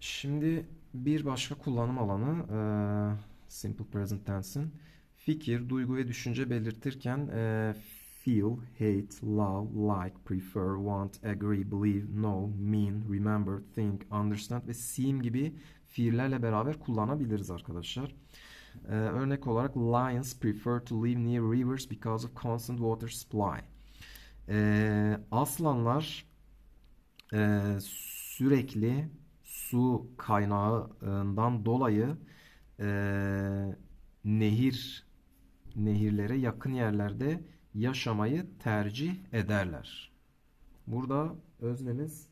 Şimdi bir başka kullanım alanı eee, Simple Present Tense'in fikir, duygu ve düşünce belirtirken eee, feel, hate, love, like, prefer, want, agree, believe, know, mean, remember, think, understand ve seem gibi fiillerle beraber kullanabiliriz arkadaşlar. Eee, örnek olarak lions prefer to live near rivers because of constant water supply. Eee, aslanlar eee, sürekli su kaynağından dolayı eee, nehir nehirlere yakın yerlerde yaşamayı tercih ederler. Burada öznemiz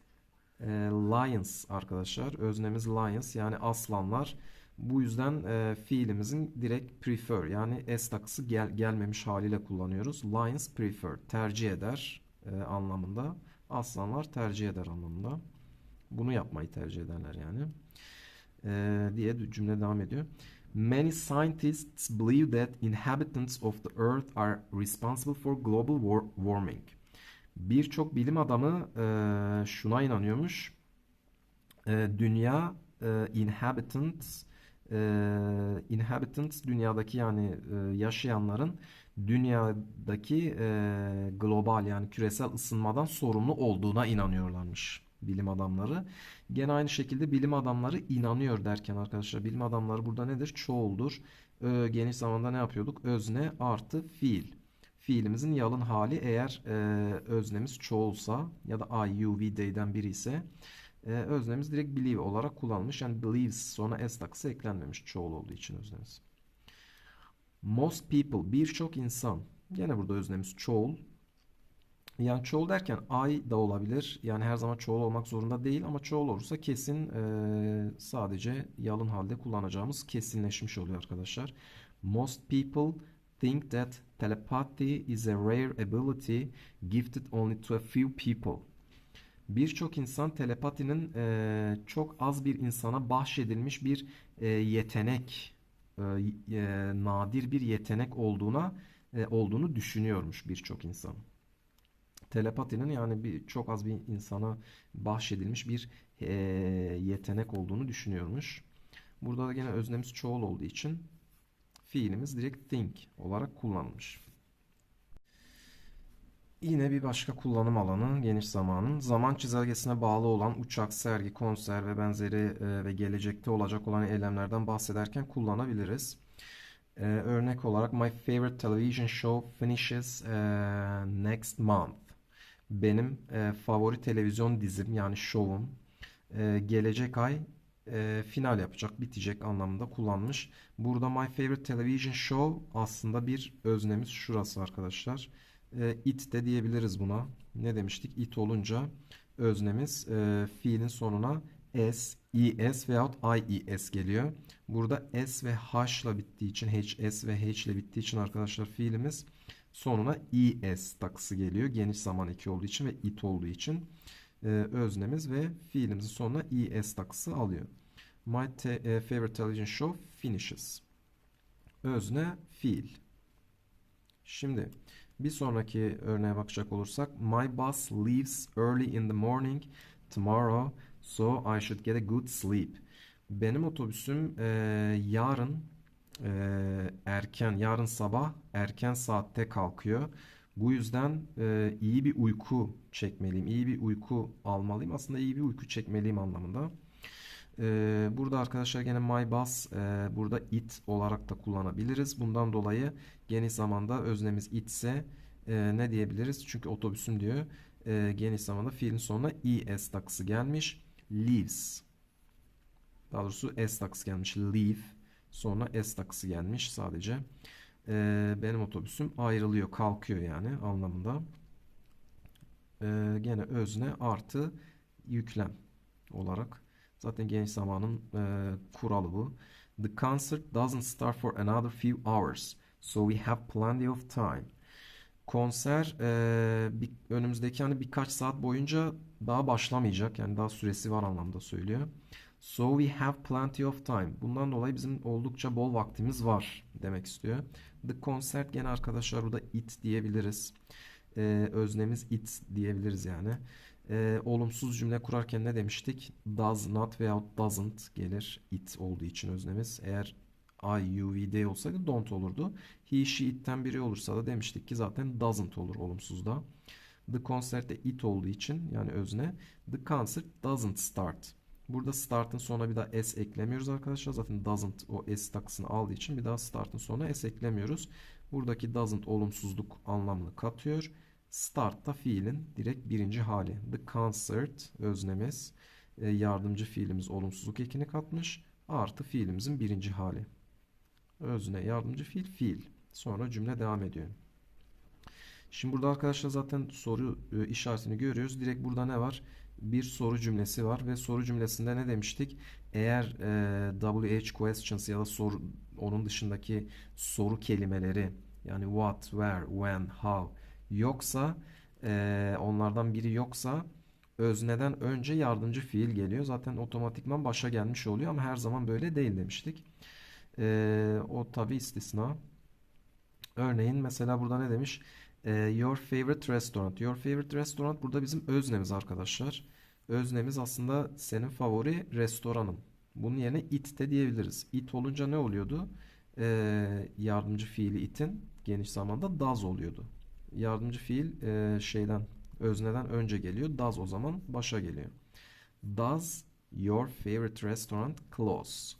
eee, lions arkadaşlar. Öznemiz lions yani aslanlar. Bu yüzden eee, fiilimizin direkt prefer yani s takısı gel, gelmemiş haliyle kullanıyoruz. Lions prefer tercih eder eee, anlamında. Aslanlar tercih eder anlamında. Bunu yapmayı tercih ederler yani. Eee, diye cümle devam ediyor. Many scientists believe that inhabitants of the Earth are responsible for global war- warming. Birçok bilim adamı eee, şuna inanıyormuş. Eee, dünya eee, inhabitants eee, inhabitants dünyadaki yani eee, yaşayanların dünyadaki eee, global yani küresel ısınmadan sorumlu olduğuna inanıyorlarmış bilim adamları. Gene aynı şekilde bilim adamları inanıyor derken arkadaşlar bilim adamları burada nedir? Çoğuldur. Ö, geniş zamanda ne yapıyorduk? Özne artı fiil. Fiilimizin yalın hali eğer e, öznemiz çoğulsa ya da I, you, we, they'den biri ise e, öznemiz direkt believe olarak kullanılmış. Yani believes sonra s takısı eklenmemiş çoğul olduğu için öznemiz. Most people birçok insan. Gene burada öznemiz çoğul. Yani çoğul derken I da olabilir. Yani her zaman çoğul olmak zorunda değil ama çoğul olursa kesin e, sadece yalın halde kullanacağımız kesinleşmiş oluyor arkadaşlar. Most people think that telepathy is a rare ability gifted only to a few people. Birçok insan telepatinin e, çok az bir insana bahşedilmiş bir e, yetenek, e, e, nadir bir yetenek olduğuna e, olduğunu düşünüyormuş birçok insan. Telepatinin yani bir çok az bir insana bahşedilmiş bir e, yetenek olduğunu düşünüyormuş. Burada da gene öznemiz çoğul olduğu için fiilimiz direkt think olarak kullanılmış. Yine bir başka kullanım alanı geniş zamanın. Zaman çizelgesine bağlı olan uçak, sergi, konser ve benzeri e, ve gelecekte olacak olan eylemlerden bahsederken kullanabiliriz. E, örnek olarak My favorite television show finishes e, next month. Benim e, favori televizyon dizim yani şovum e, gelecek ay e, final yapacak, bitecek anlamında kullanmış. Burada My favorite television show aslında bir öznemiz şurası arkadaşlar. E, it de diyebiliriz buna. Ne demiştik? It olunca öznemiz e, fiilin sonuna s, es veyahut ies geliyor. Burada s ve h ile bittiği için, hs ve h ile bittiği için arkadaşlar fiilimiz sonuna es takısı geliyor. Geniş zaman eki olduğu için ve it olduğu için e, öznemiz ve fiilimizin sonuna es takısı alıyor. My te- e, favorite television show finishes. Özne fiil. Şimdi bir sonraki örneğe bakacak olursak My bus leaves early in the morning tomorrow so I should get a good sleep. Benim otobüsüm e, yarın e, erken, yarın sabah erken saatte kalkıyor. Bu yüzden e, iyi bir uyku çekmeliyim, iyi bir uyku almalıyım. Aslında iyi bir uyku çekmeliyim anlamında. E, burada arkadaşlar gene my bus, e, burada it olarak da kullanabiliriz. Bundan dolayı geniş zamanda öznemiz it ise e, ne diyebiliriz? Çünkü otobüsüm diyor. E, geniş zamanda fiilin sonuna es takısı gelmiş. Leaves. Daha doğrusu s takısı gelmiş. Leave. Sonra S takısı gelmiş sadece. Ee, benim otobüsüm ayrılıyor, kalkıyor yani anlamında. Ee, gene özne artı yüklem olarak. Zaten geniş zamanın e, kuralı bu. The concert doesn't start for another few hours, so we have plenty of time. Konser e, bir, önümüzdeki hani birkaç saat boyunca daha başlamayacak. Yani daha süresi var anlamda söylüyor. So we have plenty of time. Bundan dolayı bizim oldukça bol vaktimiz var demek istiyor. The concert gene arkadaşlar burada it diyebiliriz. e, öznemiz it diyebiliriz yani. E, olumsuz cümle kurarken ne demiştik? Does not veyahut doesn't gelir. It olduğu için öznemiz. Eğer I, you, we, they olsaydı don't olurdu. He, she, it'ten biri olursa da demiştik ki zaten doesn't olur olumsuzda. The concert de it olduğu için yani özne. The concert doesn't start. Burada start'ın sonuna bir daha s eklemiyoruz arkadaşlar. Zaten doesn't o s takısını aldığı için bir daha start'ın sonuna s eklemiyoruz. Buradaki doesn't olumsuzluk anlamını katıyor. Start da fiilin direkt birinci hali. The concert öznemiz e, yardımcı fiilimiz olumsuzluk ekini katmış. Artı fiilimizin birinci hali. Özne yardımcı fiil fiil. Sonra cümle devam ediyor. Şimdi burada arkadaşlar zaten soru e, işaretini görüyoruz. Direkt burada ne var? Bir soru cümlesi var ve soru cümlesinde ne demiştik? Eğer e, WH questions ya da soru onun dışındaki soru kelimeleri yani what, where, when, how yoksa e, onlardan biri yoksa özneden önce yardımcı fiil geliyor. Zaten otomatikman başa gelmiş oluyor ama her zaman böyle değil demiştik. E, o tabi istisna. Örneğin mesela burada ne demiş? E, your favorite restaurant. Your favorite restaurant burada bizim öznemiz arkadaşlar. Öznemiz aslında senin favori restoranın. Bunun yerine it de diyebiliriz. It olunca ne oluyordu? E, yardımcı fiili it'in geniş zamanda does oluyordu. Yardımcı fiil e, şeyden özneden önce geliyor. Does o zaman başa geliyor. Does your favorite restaurant close?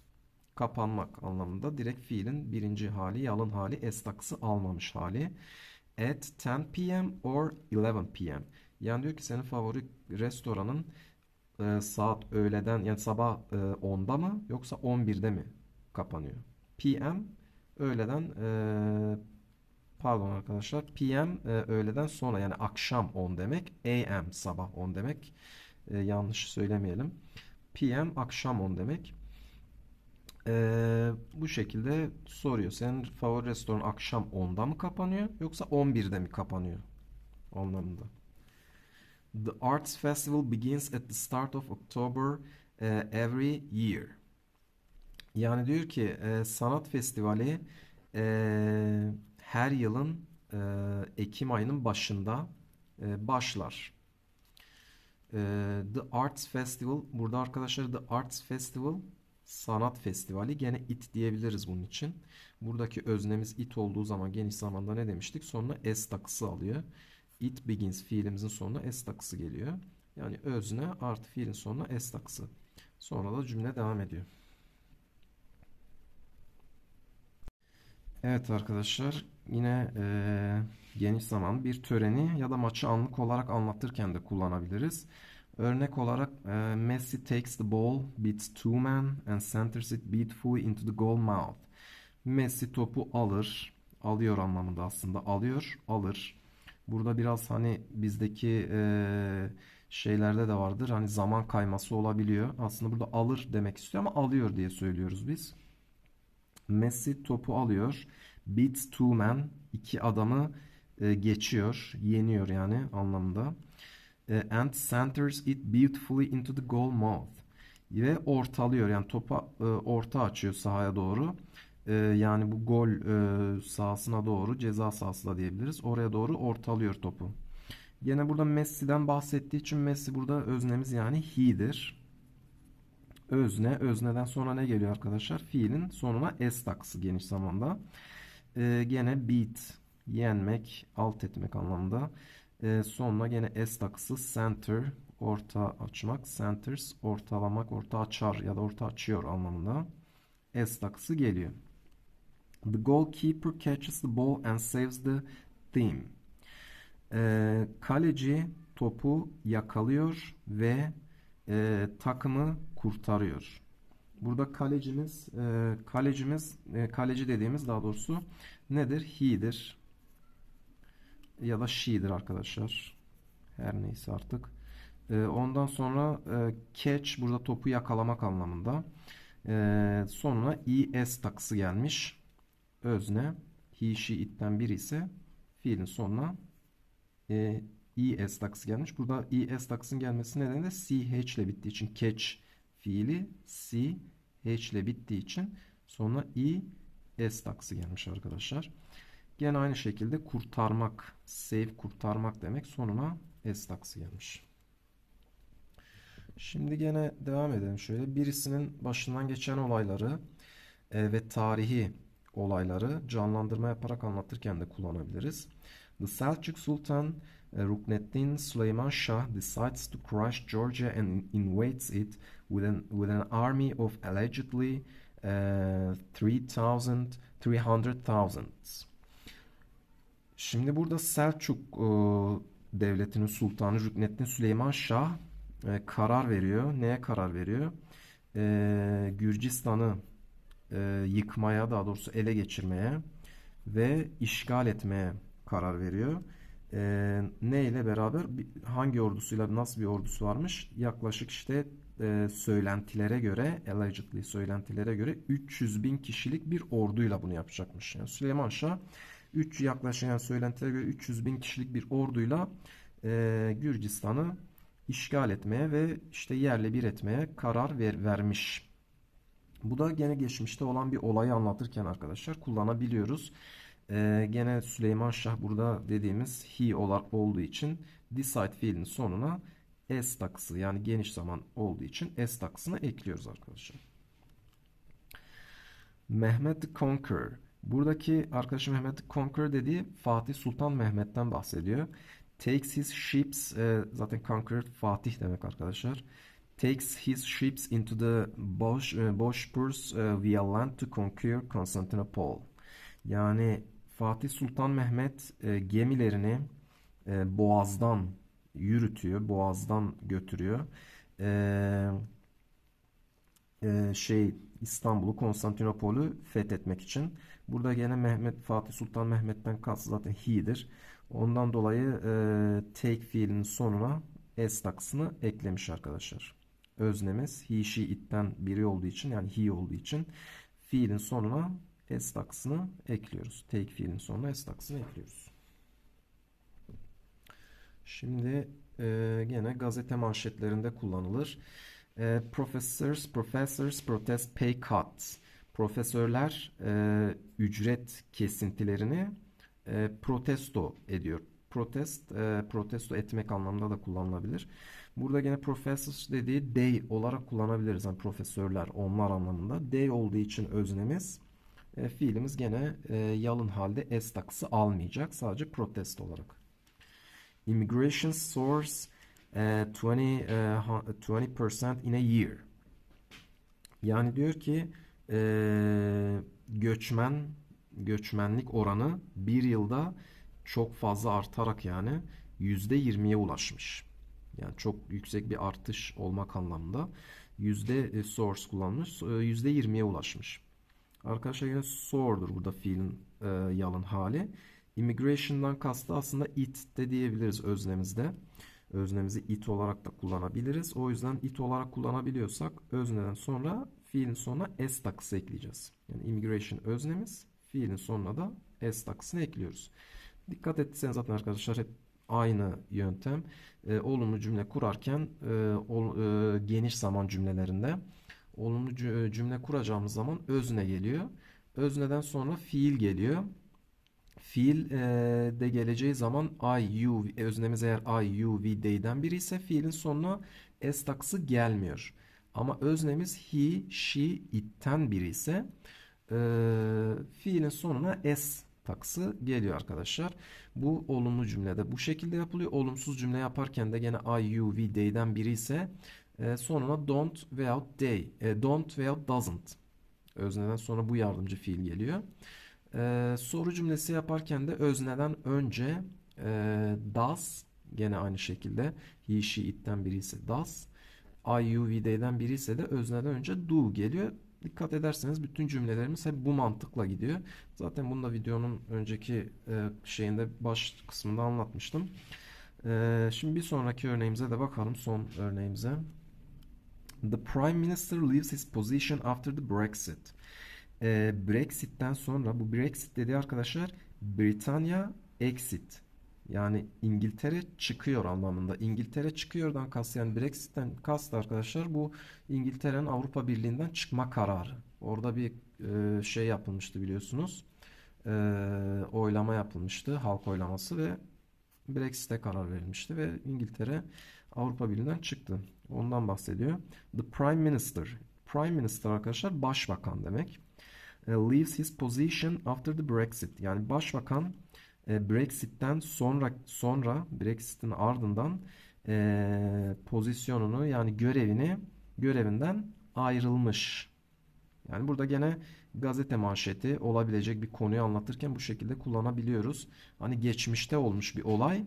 Kapanmak anlamında direkt fiilin birinci hali, yalın hali, s takısı almamış hali. At 10 p.m. or 11 p.m. Yani diyor ki senin favori restoranın e, saat öğleden yani sabah e, 10'da mı yoksa 11'de mi kapanıyor? PM öğleden e, pardon arkadaşlar PM e, öğleden sonra yani akşam 10 demek AM sabah 10 demek e, yanlış söylemeyelim. PM akşam 10 demek. E, bu şekilde soruyor. Senin favori restoran akşam 10'da mı kapanıyor yoksa 11'de mi kapanıyor? Anlamında. The Arts Festival begins at the start of October uh, every year. Yani diyor ki e, sanat festivali e, her yılın e, Ekim ayının başında e, başlar. E, The Arts Festival burada arkadaşlar The Arts Festival sanat festivali gene it diyebiliriz bunun için. Buradaki öznemiz it olduğu zaman geniş zamanda ne demiştik? Sonra s takısı alıyor. It begins fiilimizin sonuna s takısı geliyor. Yani özne artı fiilin sonuna s takısı. Sonra da cümle devam ediyor. Evet arkadaşlar yine e, geniş zaman bir töreni ya da maçı anlık olarak anlatırken de kullanabiliriz. Örnek olarak e, Messi takes the ball, beats two men and centers it beautifully into the goal mouth. Messi topu alır, alıyor anlamında aslında alıyor, alır. Burada biraz hani bizdeki e, şeylerde de vardır. Hani zaman kayması olabiliyor. Aslında burada alır demek istiyor ama alıyor diye söylüyoruz biz. Messi topu alıyor. Beats two men. iki adamı e, geçiyor. Yeniyor yani anlamında. E, and centers it beautifully into the goal mouth. Ve ortalıyor yani topa e, orta açıyor sahaya doğru. E, yani bu gol e, sahasına doğru ceza sahası da diyebiliriz. Oraya doğru ortalıyor topu. Yine burada Messi'den bahsettiği için Messi burada öznemiz yani he'dir. Özne, özneden sonra ne geliyor arkadaşlar? Fiilin sonuna s takısı geniş zamanda. Ee, gene beat, yenmek, alt etmek anlamında. Ee, sonuna gene s takısı center, orta açmak, centers, ortalamak, orta açar ya da orta açıyor anlamında. S takısı geliyor. The goalkeeper catches the ball and saves the team. Ee, kaleci topu yakalıyor ve e, takımı kurtarıyor. Burada kalecimiz e, kalecimiz e, kaleci dediğimiz daha doğrusu nedir? He'dir ya da she'dir arkadaşlar. Her neyse artık. E, ondan sonra e, catch burada topu yakalamak anlamında. E, sonra es takısı gelmiş. Özne he, she, it'ten biri ise fiilin sonuna e, es takısı gelmiş. Burada es takısının gelmesi nedeni de ch ile bittiği için catch fiili c h ile bittiği için sonra i s takısı gelmiş arkadaşlar. Gene aynı şekilde kurtarmak, save kurtarmak demek sonuna s taksı gelmiş. Şimdi gene devam edelim şöyle. Birisinin başından geçen olayları e, ve tarihi olayları canlandırma yaparak anlatırken de kullanabiliriz. The Selçuk Sultan Rukneddin Süleyman Shah decides to crush Georgia and invades it with an, with an army of allegedly uh, 3000 300,000. Şimdi burada Selçuk e, devletinin sultanı Rükneddin Süleyman Şah e, karar veriyor. Neye karar veriyor? E, Gürcistan'ı e, yıkmaya, daha doğrusu ele geçirmeye ve işgal etmeye karar veriyor. E, ne ile beraber? Hangi ordusuyla, nasıl bir ordusu varmış? Yaklaşık işte e, söylentilere göre, allegedly söylentilere göre 300 bin kişilik bir orduyla bunu yapacakmış. Yani Süleyman Şah 3 yaklaşık yani söylentilere göre 300 bin kişilik bir orduyla e, Gürcistan'ı işgal etmeye ve işte yerle bir etmeye karar ver, vermiş. Bu da gene geçmişte olan bir olayı anlatırken arkadaşlar kullanabiliyoruz. E, gene Süleyman Şah burada dediğimiz he olarak olduğu için decide fiilinin sonuna s takısı yani geniş zaman olduğu için s takısını ekliyoruz arkadaşlar. Mehmet the Conqueror. Buradaki arkadaşım Mehmet the Conqueror dediği Fatih Sultan Mehmet'ten bahsediyor. Takes his ships, e, zaten Conqueror Fatih demek arkadaşlar. Takes his ships into the Bosch, e, Bosporus e, via land to conquer Constantinople. Yani Fatih Sultan Mehmet e, gemilerini e, Boğaz'dan yürütüyor, Boğaz'dan götürüyor. E, e, şey İstanbul'u, Konstantinopol'ü fethetmek için. Burada gene Mehmet Fatih Sultan Mehmet'ten kastı zaten he'dir. Ondan dolayı e, take fiilinin sonuna s takısını eklemiş arkadaşlar. Öznemiz he, she, it'ten biri olduğu için yani he olduğu için fiilin sonuna s takısını ekliyoruz. Take fiilin sonuna s takısını ekliyoruz. Şimdi e, gene gazete manşetlerinde kullanılır. E, professors, professors protest pay cuts. Profesörler e, ücret kesintilerini e, protesto ediyor. Protest, e, protesto etmek anlamında da kullanılabilir. Burada gene professors dediği they olarak kullanabiliriz. Yani profesörler, onlar anlamında. They olduğu için öznemiz. E, fiilimiz gene e, yalın halde s takısı almayacak. Sadece protest olarak. Immigration soars e, 20 e, ha- 20% in a year. Yani diyor ki e, göçmen göçmenlik oranı bir yılda çok fazla artarak yani %20'ye ulaşmış. Yani çok yüksek bir artış olmak anlamında. Yüzde e, source kullanmış. e, %20'ye ulaşmış. Arkadaşlar yine soar'dur burada fiilin e, yalın hali. Immigration'dan kastı aslında it de diyebiliriz öznemizde. Öznemizi it olarak da kullanabiliriz. O yüzden it olarak kullanabiliyorsak özneden sonra fiilin sonuna s takısı ekleyeceğiz. Yani immigration öznemiz, fiilin sonuna da s takısını ekliyoruz. Dikkat etseniz zaten arkadaşlar hep aynı yöntem. E, olumlu cümle kurarken e, ol- e, geniş zaman cümlelerinde olumlu cü- cümle kuracağımız zaman özne geliyor. Özneden sonra fiil geliyor. Fiil e, de geleceği zaman I, you, öznemiz eğer I, you, we, they'den biri ise fiilin sonuna s takısı gelmiyor. Ama öznemiz he, she, it'ten biri ise e, fiilin sonuna s takısı geliyor arkadaşlar. Bu olumlu cümlede bu şekilde yapılıyor. Olumsuz cümle yaparken de gene I, you, we, they'den biri ise e, sonuna don't veyahut they, e, don't veyahut doesn't. Özneden sonra bu yardımcı fiil geliyor. Ee, soru cümlesi yaparken de özneden önce e, does gene aynı şekilde he, she, it'ten biri ise does. I, you, we, they'den biri ise de özneden önce do geliyor. Dikkat ederseniz bütün cümlelerimiz hep bu mantıkla gidiyor. Zaten bunu da videonun önceki e, şeyinde baş kısmında anlatmıştım. Ee, şimdi bir sonraki örneğimize de bakalım son örneğimize. The Prime Minister leaves his position after the Brexit. Ee, Brexit'ten sonra bu Brexit dediği arkadaşlar Britanya exit. Yani İngiltere çıkıyor anlamında. İngiltere çıkıyordan kast yani Brexit'ten kast arkadaşlar bu İngiltere'nin Avrupa Birliği'nden çıkma kararı. Orada bir e, şey yapılmıştı biliyorsunuz. e, oylama yapılmıştı. Halk oylaması ve Brexit'e karar verilmişti ve İngiltere Avrupa Birliği'nden çıktı. Ondan bahsediyor. The Prime Minister. Prime Minister arkadaşlar başbakan demek. E, leaves his position after the Brexit. Yani başbakan e, Brexit'ten sonra sonra Brexit'in ardından e, pozisyonunu yani görevini görevinden ayrılmış. Yani burada gene gazete manşeti olabilecek bir konuyu anlatırken bu şekilde kullanabiliyoruz. Hani geçmişte olmuş bir olay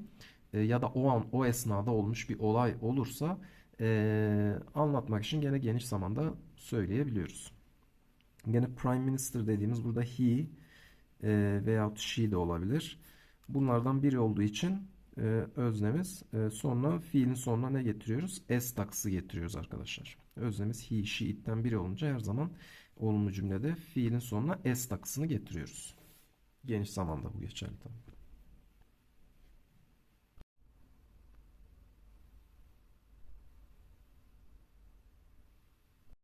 e, ya da o an o esnada olmuş bir olay olursa e, anlatmak için gene geniş zamanda söyleyebiliyoruz. Gene Prime Minister dediğimiz burada he e, veyahut she de olabilir. Bunlardan biri olduğu için e, öznemiz e, sonra fiilin sonuna ne getiriyoruz? S takısı getiriyoruz arkadaşlar. Öznemiz he, she, it'ten biri olunca her zaman olumlu cümlede fiilin sonuna S takısını getiriyoruz. Geniş zamanda bu geçerli tabii.